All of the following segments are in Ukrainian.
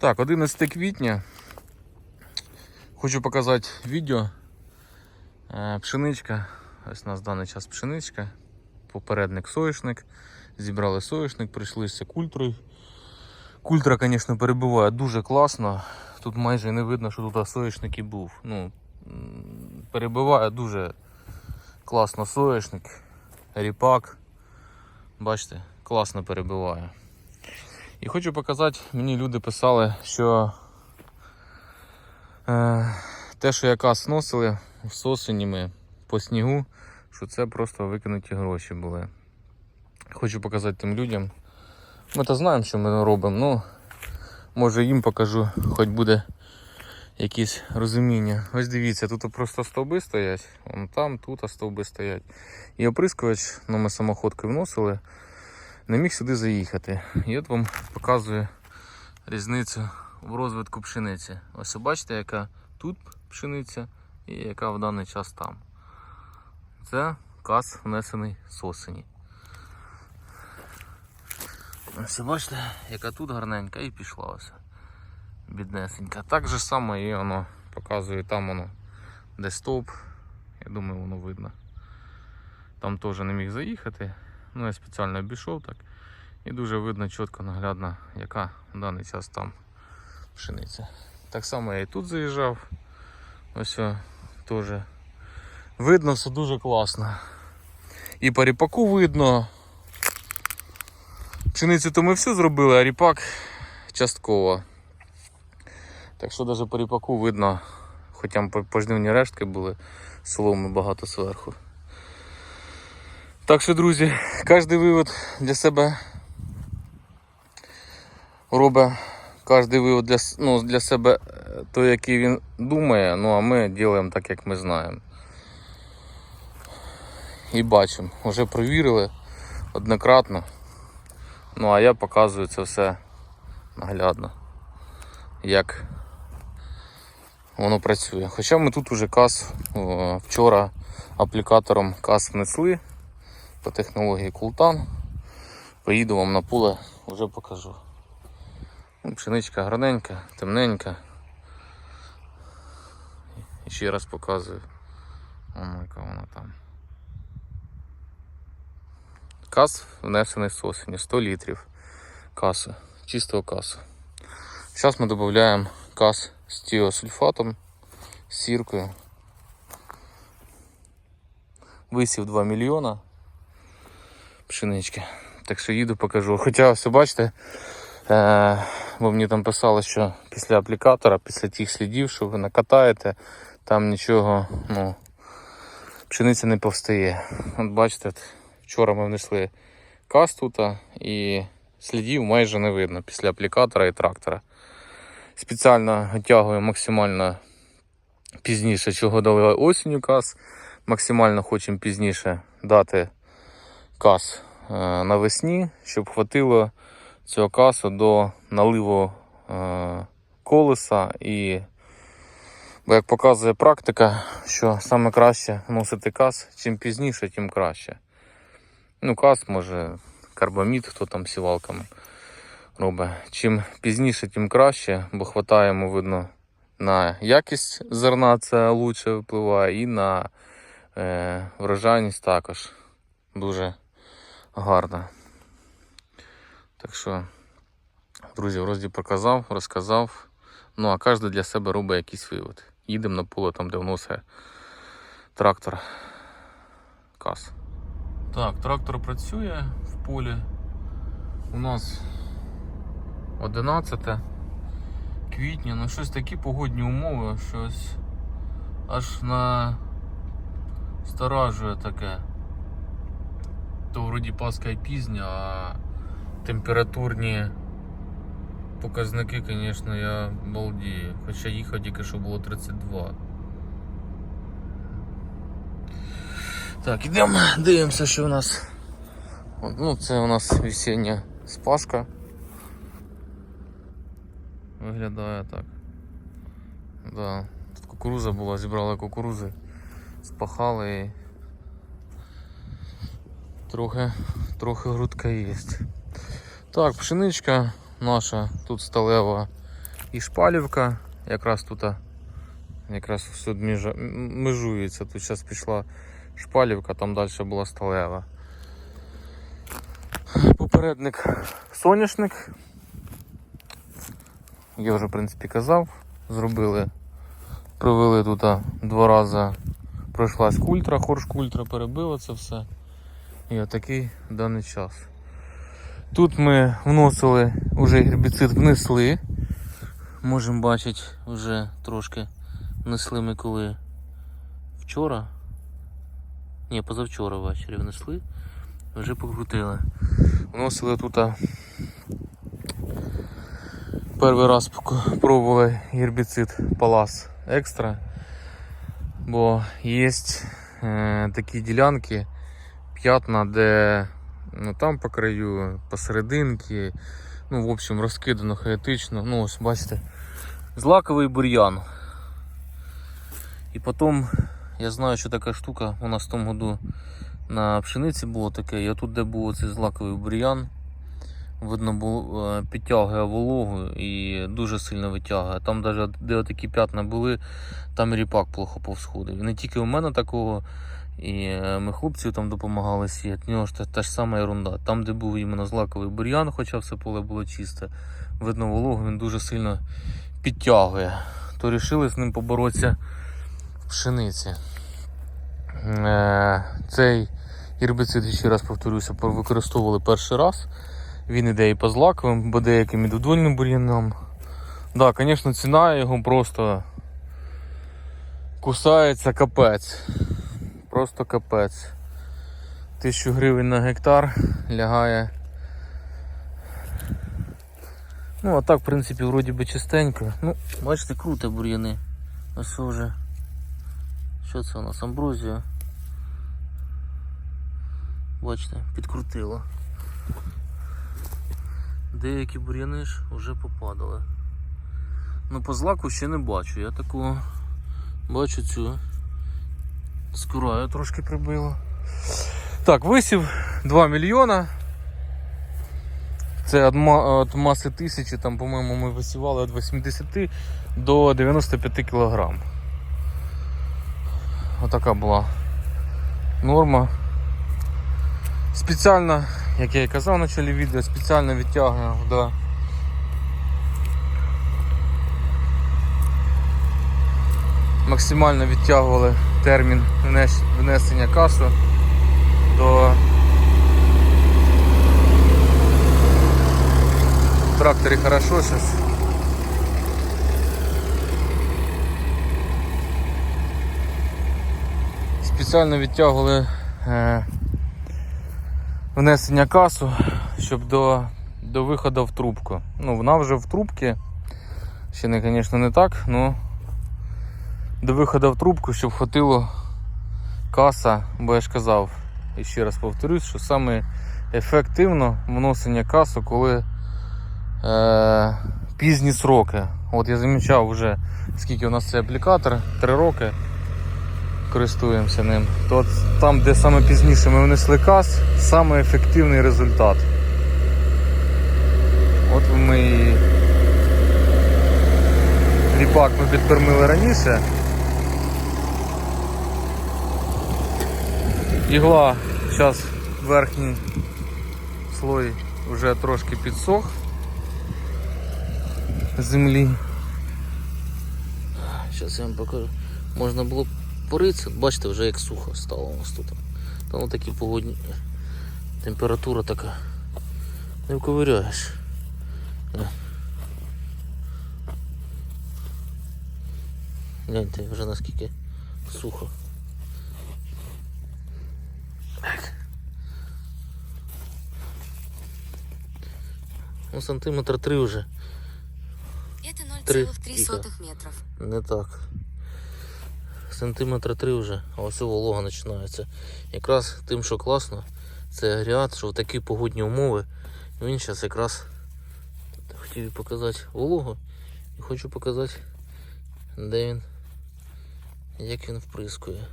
Так, 11 квітня. Хочу показати відео. Е, Пшеничка. Ось у нас в даний час пшеничка. Попередник соєшник. Зібрали соєшник, прийшлися культрою. Культра, звісно, перебуває дуже класно. Тут майже не видно, що тут соєшник і був. Ну, перебиває дуже класно соєшник, ріпак. Бачите, класно перебиває. І хочу показати, мені люди писали, що е, те, що якраз сносили з по снігу, що це просто викинуті гроші були. Хочу показати тим людям. Ми то знаємо, що ми робимо, ну може їм покажу, хоч буде якесь розуміння. Ось дивіться, тут просто стовби стоять, вон там, тут стовби стоять. І оприскувач, ну ми самоходкою вносили, не міг сюди заїхати. І от вам показую різницю в розвитку пшениці. Ось бачите, яка тут пшениця і яка в даний час там. Це каз внесений з осені. Ось бачите, яка тут гарненька і пішла ось. Біднесенька. Так же само і воно показує там воно де стовп. Я думаю, воно видно. Там теж не міг заїхати. Ну, я спеціально обійшов так. І дуже видно чітко наглядно, яка в даний час там пшениця. Так само я і тут заїжджав. Ось о, теж. Видно все дуже класно. І по ріпаку видно. Пшеницю то ми все зробили, а ріпак частково. Так що навіть по ріпаку видно, хоча б пожнивні рештки були, соломи багато зверху. Так що, друзі, кожен вивод для себе робить кожен вивод для, ну, для себе е, той, який він думає, ну а ми робимо так, як ми знаємо. І бачимо, вже провірили однократно. Ну а я показую це все наглядно, як воно працює. Хоча ми тут уже каз о, вчора аплікатором каз внесли по технології Култан. Поїду вам на поле, вже покажу. Ну, Пшеничка гарненька, темненька. І ще раз показую. Воно яка вона там. Каз внесений з осені, 100 літрів каси, чистого касу. Зараз ми додаємо каз з тіосульфатом, з сіркою. Висів 2 мільйона пшенички. Так що їду покажу. Хоча все бачите, е, бо мені там писали, що після аплікатора, після тих слідів, що ви накатаєте, там нічого, ну, пшениця не повстає. От бачите, вчора ми внесли каз тут і слідів майже не видно після аплікатора і трактора. Спеціально витягую максимально пізніше, чого дали осінню каз. Максимально хочемо пізніше дати каз е, навесні, щоб хватило цього касу до наливу е, колеса. І, бо як показує практика, що саме краще вносити каз, чим пізніше, тим краще. Ну, каз може карбамід, хто там сівалками робить. Чим пізніше, тим краще, бо хватає йому видно на якість зерна, це лучше впливає, і на е, врожайність також дуже гарно. Так що, друзі, вроді показав, розказав. Ну а кожен для себе робить якийсь вивод. Їдемо на поле там, де вносить трактор каз. Так, трактор працює в полі. У нас 11 квітня, ну щось такі погодні умови, щось аж на старажує таке. То вроді Пасха і пізня, а температурні показники, звісно, я балдію. Хоча їхав тільки що було 32. Так, ідемо, дивимося, що у нас. Ну, це у нас весіння спашка. Виглядає так. Да. Тут кукуруза була, зібрали кукурузи, спахали і трохи, трохи грудка є. Так, пшеничка наша тут сталева і шпалівка. Якраз тут якраз все межується. Тут зараз пішла шпалівка, там далі була сталева. Попередник соняшник. Я вже в принципі казав. Зробили, провели тут два рази. Пройшлась культра, хорш культра перебила це все. І отакий даний час. Тут ми вносили вже гербіцид внесли. Можемо бачити, вже трошки внесли ми коли вчора. Ні, позавчора ввечері внесли, вже покрутили. Вносили тут перший раз пробували гербіцид Палас Екстра. Бо є е, такі ділянки, п'ятна, де ну, там по краю, посерединки, ну, в общем, розкидано хаотично. Ну, ось бачите, злаковий бур'ян. І потім, я знаю, що така штука у нас в тому году на пшениці було таке. Я тут, де був цей злаковий бур'ян, видно було, е, підтягує вологу і дуже сильно витягує. Там навіть де такі п'ятна були, там і ріпак плохо повсходив. І не тільки у мене такого, і е, ми хлопців там допомагали сіяти. В нього ж та, та ж сама ерунда. Там, де був іменно злаковий бур'ян, хоча все поле було чисте, видно вологу, він дуже сильно підтягує. То вирішили з ним поборотися в пшениці. Е, Цей гербіцид, ще раз повторюся, використовували перший раз. Він іде і по злаковим, бо деяким і додольним бур'янам. Так, да, звісно, ціна його просто кусається капець. Просто капець. Тисячу гривень на гектар лягає. Ну, а так, в принципі, вроді би чистенько. Ну, бачите, круто бур'яни. Ось вже. Що це у нас? Амброзія. Бачите, підкрутило. Деякі бур'яни ж вже попадали. Ну по злаку ще не бачу. Я такого бачу цю скураю трошки прибило. Так, висів 2 мільйона. Це від маси тисячі, там, по-моєму, ми висівали від 80 до 95 кг. Отака була норма. Спеціально, як я і казав в началі відео, спеціально відтягую до максимально відтягували термін внесення касу до тракторі хорошо зараз. Спеціально відтягували е, внесення касу, щоб до, до виходу в трубку. Ну, вона вже в трубці. Ще не, звісно, не так, але до виходу в трубку, щоб хватило каса, бо я ж казав, і ще раз повторюсь, що саме ефективно вносення касу, коли е, пізні сроки. От я замічав вже, скільки у нас цей аплікатор, 3 роки користуємося ним. То там, де саме пізніше ми внесли кас, саме ефективний результат. От ми і ріпак ми підкормили раніше. Ігла зараз верхній слой вже трошки підсох землі. Зараз я вам покажу. Можна було поритися, бачите, вже як сухо стало у нас тут. Там такі погодні. Температура така. Не вковиряєш. Е. Гляньте, вже наскільки сухо. Ну, сантиметр три вже. Это 0,3 метров. Не так. Сантиметра три вже, а ось волога починається. Якраз тим, що класно, це агрегат, що в такі погодні умови він зараз якраз хотів показати вологу і хочу показати, де він, як він вприскує.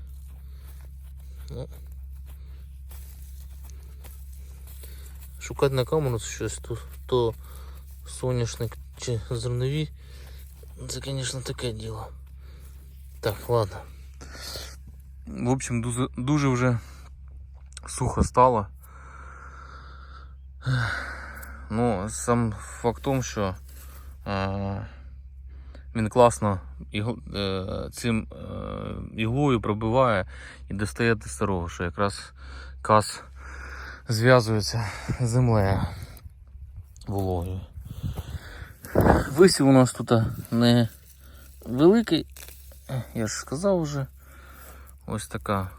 Ну, шукати на камеру щось то, то соняшник чи зернові. Це, звісно, таке діло. Так, ладно. В общем, дуже, дуже вже сухо стало. Ну, сам факт в тому, що е, він класно ігл, е, цим е, іглою пробиває і достає до старого, що якраз каз зв'язується землею вологою. Висів у нас тут не великий, я ж сказав вже. Ось така,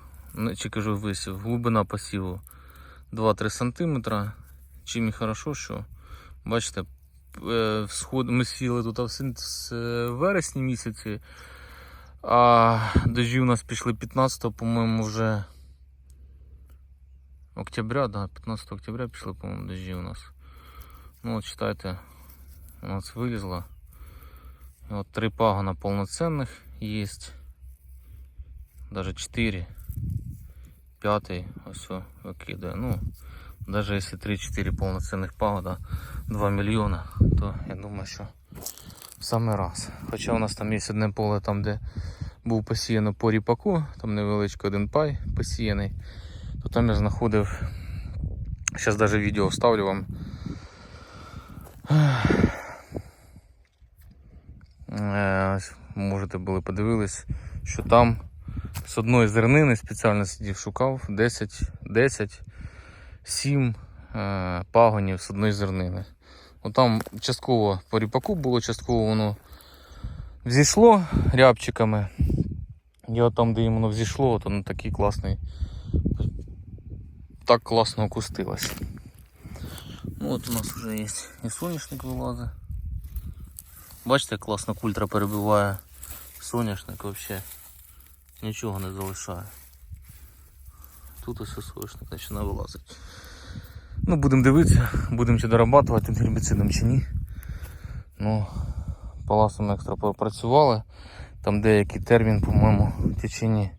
чи кажу висів, глибина посіву 2-3 см. Чим і хорошо, що бачите, е, всход, ми сіли тут в е, вересні місяці, а дожі у нас пішли 15-го, по-моєму, вже октября, да, 15 октября пішли, по-моєму, дожі у нас. Ну, от читайте, у нас вилізло. От три пагона повноцінних є. Даже 4. П'ятий ось викидає. Ну, даже якщо 3-4 повноцінних пагода 2 мільйона, то я думаю, що в самий раз. Хоча у нас там є одне поле, там, де був посіяно по ріпаку, там невеличкий один пай посіяний, то там я знаходив. Зараз навіть відео вставлю вам. Е, Можете були подивились, що там з одної зернини спеціально сидів, шукав 10, 10 7 е, пагонів з одної зернини. От там частково по ріпаку було, частково воно взійшло рябчиками. І от там, де воно взійшло, то ну, такий класний. Так класно окустилось. Ну, от у нас вже є і соняшник вилазить. Бачите, як класно культра перебиває соняшник взагалі. Нічого не залишає. Тут ось соняшник починає вилазити. Ну, будемо дивитися, будемо чи дорабатувати тим гербіцидом чи ні. Ну, паласом екстра попрацювали. Там деякий термін, по-моєму, в течені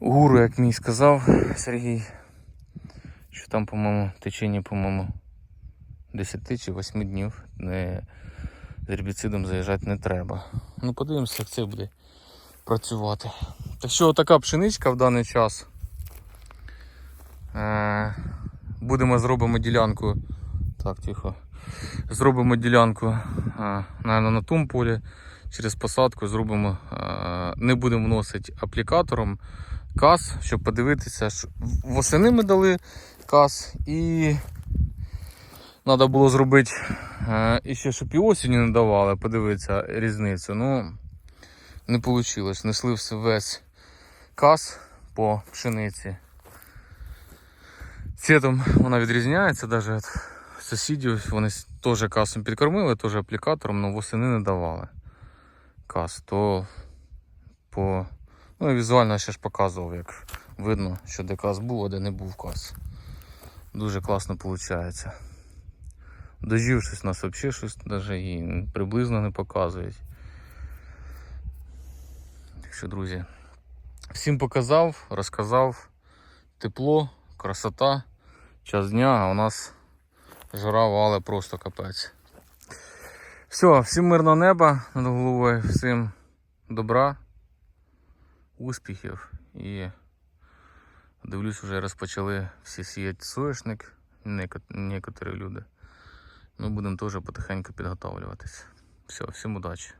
гуру, як мій сказав Сергій. Що там, по-моєму, в течені, по-моєму, 10 чи 8 днів не, з гербіцидом заїжджати не треба. Ну, подивимося, як це буде працювати. Так що така пшеничка в даний час. Е, будемо зробимо ділянку. Так, тихо. Зробимо ділянку е, наверно, на тому полі. Через посадку зробимо, е, не будемо вносити аплікатором каз, щоб подивитися, що восени ми дали каз і треба було зробити е, ще, щоб і осінню не давали, подивитися різницю. Ну, не вийшло. Несли весь каз по пшениці. Цвітом вона відрізняється навіть від сусідів. Вони теж касом підкормили, теж аплікатором, але восени не давали кас. То по. Ну візуально ще ж показував, як видно, що де кас був, а де не був кас. Дуже класно виходить. Дожів щось нас взагалі щось навіть і приблизно не показують. Так що, друзі, всім показав, розказав. Тепло, красота, час дня, а у нас жара вале просто капець. Все, всім мирного неба над головою, всім добра, успіхів і дивлюсь, вже розпочали всі сіяти соєшник, некоторі люди. Ми будемо теж потихеньку підготовлюватися. Все, всім удачі.